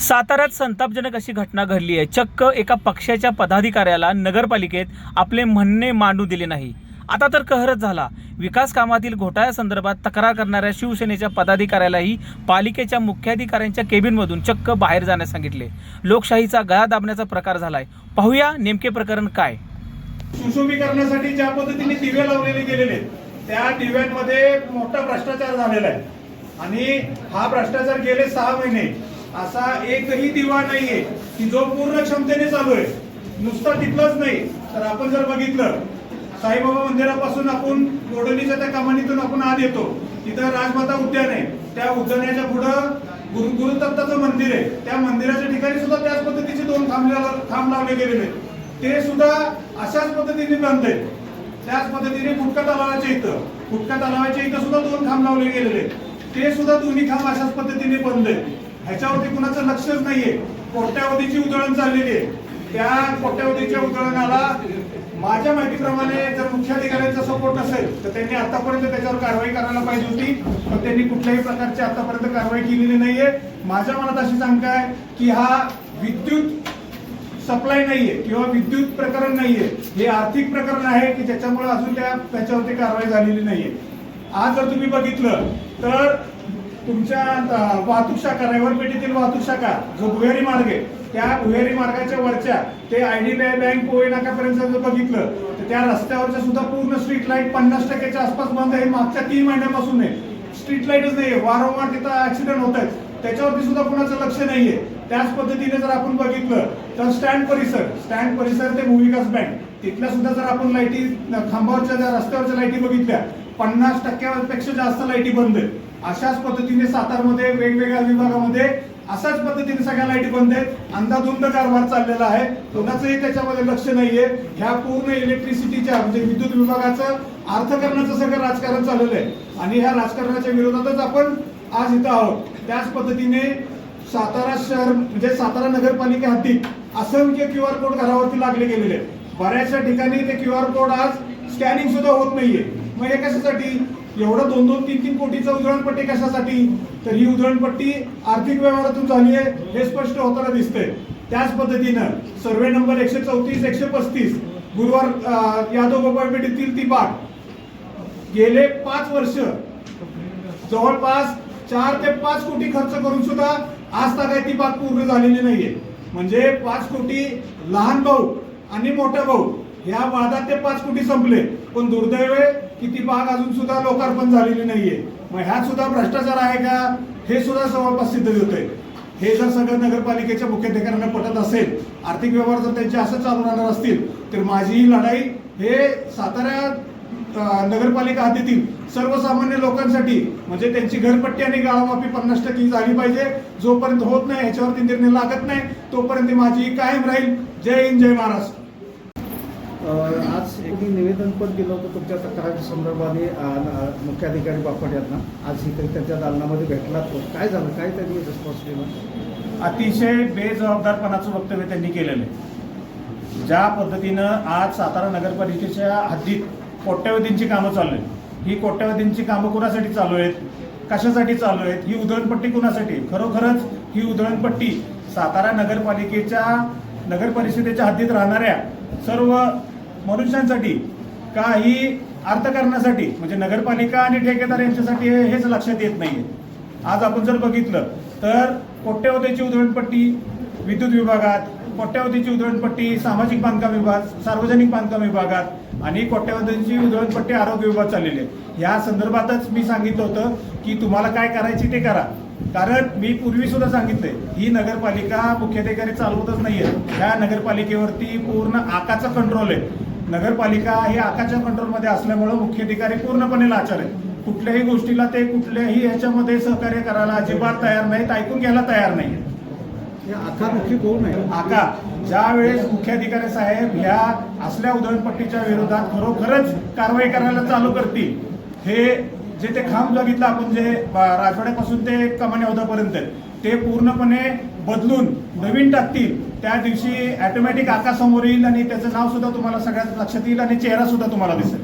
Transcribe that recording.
साताऱ्यात संतापजनक अशी घटना घडली आहे. चक्क एका पक्षाच्या पदाधिकाऱ्याला नगरपालिकेत आपले म्हणणे मांडू दिले नाही. आता तर कहरच झाला. विकास कामातील घोटाळ्यासंदर्भात तक्रार करणाऱ्या शिवसेनेच्या पदाधिकाऱ्यालाही पालिकेच्या मुख्याधिकाऱ्यांच्या केबिनमधून चक्क बाहेर जाण्यास सांगितले. लोकशाहीचा गळा दाबण्याचा प्रकार झालाय. पाहूया नेमके प्रकरण काय? सुशोभीकरणासाठी ज्या पद्धतीने दिवे लावलेले गेलेले त्या दिव्यांमध्ये मोठा भ्रष्टाचार झालेला आहे. आणि हा भ्रष्टाचार गेले सहा महिने असा एकही दिवा नाहीये की जो पूर्ण क्षमतेने चालू आहे. नुसता तिथलंच नाही. तर आपण जर बघितलं साईबाबा मंदिरापासून आपण गोडलीच्या त्या कमानीतून आपण आत येतो. तिथं राजमाता उद्यान आहे. त्या उद्यानाच्या पुढं गुरु गुरुदत्ताचं मंदिर आहे. त्या मंदिराच्या ठिकाणी सुद्धा त्याच पद्धतीचे दोन थांब थांब लावले गेलेले ते सुद्धा अशाच पद्धतीने बंद आहेत. त्याच पद्धतीने गुटखा तलावाच्या इथं गुटखा तलावाच्या इथं सुद्धा दोन खांब लावले गेलेले ते सुद्धा दोन्ही खांब अशाच पद्धतीने बंद आहेत. ह्याच्यावरती कुणाचं लक्षच नाहीये. कोट्यावधीची उधळण चाललेली आहे. त्या कोट्यावधीच्या उधळणाला माझ्या माहितीप्रमाणे जर मुख्याधिकाऱ्यांचा सपोर्ट नसेल तर त्यांनी आतापर्यंत त्याच्यावर कारवाई करायला पाहिजे होती. पण त्यांनी कुठल्याही प्रकारची आतापर्यंत कारवाई केलेली नाहीये. माझ्या मनात अशी शंका आहे की हा विद्युत सप्लाय नाहीये किंवा विद्युत प्रकरण नाहीये. हे आर्थिक प्रकरण आहे की ज्याच्यामुळे अजून त्या त्याच्यावरती कारवाई झालेली नाहीये. आज जर तुम्ही बघितलं तर तुमच्या वाहतूक शाखा रविवार पेठेतील वाहतूक शाखा जो भुयारी मार्ग आहे त्या भुयारी मार्गाच्या वरच्या ते I D B I bank पोहे नाकापर्यंत जर बघितलं तर त्या रस्त्यावरच्या सुद्धा पूर्ण स्ट्रीट लाइट पन्नास टक्क्याच्या आसपास बंद आहे. मागच्या तीन महिन्यापासून आहे स्ट्रीट लाईटच नाहीये. वारंवार तिथं ऍक्सिडेंट होत आहेत. त्याच्यावरती सुद्धा कुणाचं लक्ष नाहीये. त्याच पद्धतीने जर आपण बघितलं तर स्टँड परिसर स्टँड परिसर ते भूविकास बँक. तिथल्या सुद्धा जर आपण लाईटी खांबावरच्या ज्या रस्त्यावरच्या लाईटी बघितल्या पन्नास टक्क्यापेक्षा जास्त लाईटी बंद आहेत. अशाच पद्धतीने सातारमध्ये वेगवेगळ्या विभागामध्ये अशाच पद्धतीने सगळ्या लाईटी बंद आहेत. अंधाधुंद कारभार चाललेला आहे. कोणाचंही त्याच्यामध्ये लक्ष नाहीये. ह्या पूर्ण इलेक्ट्रिसिटीच्या म्हणजे विद्युत विभागाचं अर्थकारणाचं सगळं राजकारण चाललेलं आहे. आणि ह्या राजकारणाच्या विरोधातच आपण आज इथं आहोत. त्याच पद्धतीने सातारा शहर म्हणजे सातारा नगरपालिका हद्दीत असंख्य क्यू आर कोड घरावरती लागले गेलेले आहेत. बऱ्याचशा ठिकाणी ते क्यू आर कोड आज स्कॅनिंग सुद्धा होत नाहीये. मग हे कशासाठी? एवढं दोन दोन तीन तीन कोटीचं उधळणपट्टी कशासाठी? तर ही उधळणपट्टी आर्थिक व्यवहारातून झाली आहे हे स्पष्ट होताना दिसतंय. त्याच पद्धतीनं सर्वे नंबर एकशे चौतीस एकशे पस्तीस गुरुवार यादव गोपाळ पेठेतील ती बाग गेले पाच वर्ष जवळपास चार ते पाच कोटी खर्च करून सुद्धा आज तक ती बाग पूर्ण झालेली नाहीये. म्हणजे पाच कोटी लहान भाऊ आणि मोठा भाऊ ह्या वादात ते पाच कोटी संपले. पण दुर्दैव की ती बाग अजून सुद्धा लोकार्पण झालेली नाहीये. मग ह्यात सुद्धा भ्रष्टाचार आहे का? हे सुद्धा जवळपास सिद्ध होतंय. हे जर सगळं नगरपालिकेच्या मुख्याधिकाऱ्यांना पटत असेल आर्थिक व्यवहार जर त्यांचे असं चालू राहणार असतील तर माझी ही लढाई हे साताऱ्या नगरपालिका हद्दीतील सर्वसामान्य लोकांसाठी म्हणजे त्यांची घरपट्टी आणि गाळमाफी पन्नास टक्के झाली पाहिजे. जोपर्यंत होत नाही ह्याच्यावरती निर्णय लागत नाही तोपर्यंत माझी कायम राहील. जय हिंद जय महाराष्ट्र. आज एक निवेदन पण दिलं होतं तुमच्या तक्रारी संदर्भाने मुख्याधिकारी बापट यांना. आज इथे त्यांच्या दालनामध्ये भेटला तो. काय झालं? काय त्यांनी रिस्पॉन्स दिला? अतिशय बेजबाबदारपणाचं वक्तव्य त्यांनी केलेलं आहे. ज्या पद्धतीनं आज सातारा नगरपालिकेच्या हद्दीत कोट्यवधींची कामं चालू आहेत. ही कोट्यवधींची कामं कुणासाठी चालू आहेत? कशासाठी चालू आहेत? ही उधळणपट्टी कुणासाठी खरोखरच ही उधळणपट्टी सातारा नगरपालिकेच्या नगर परिषदेच्या हद्दीत राहणाऱ्या सर्व मनुष्यांसाठी का ही अर्थकारणासाठी म्हणजे नगरपालिका आणि ठेकेदार यांच्यासाठी हेच लक्षात येत नाहीये. आज आपण जर बघितलं तर कोट्यवधीची उधळणपट्टी विद्युत विभागात कोट्यवधीची उधळणपट्टी सामाजिक बांधकाम विभाग सार्वजनिक बांधकाम विभागात आणि कोट्यवधीची उधळणपट्टी आरोग्य विभाग चाललेली आहे. या संदर्भातच मी सांगितलं होतं की तुम्हाला काय करायची ते करा. कारण मी पूर्वी सुद्धा सांगितलंय ही नगरपालिका मुख्याधिकारी चालवतच नाहीये. ह्या नगरपालिकेवरती पूर्ण आकाचा कंट्रोल आहे. नगरपालिका ही आकाच्या कंट्रोलमध्ये असल्यामुळं मुख्याधिकारी पूर्णपणे लाचार आहे कुठल्याही गोष्टीला ते कुठल्याही ह्याच्यामध्ये सहकार्य करायला अजिबात तयार नाहीत ऐकून घ्यायला तयार नाही हे आखामुखी कोण आहे? आका ज्या वेळेस मुख्याधिकारी साहेब ह्या असल्या उधळणपट्टीच्या विरोधात खरोखरच कारवाई करायला चालू करतील हे जे ते खांब बघितलं आपण जे राजवाड्यापासून ते कमानी हौदापर्यंत ते पूर्णपणे बदलून नवीन टाकतील. त्या दिवशी ॲटोमॅटिक आकाशसमोर येईल आणि त्याचं नाव सुद्धा तुम्हाला सगळ्यात लक्षात येईल आणि चेहरा सुद्धा तुम्हाला दिसेल.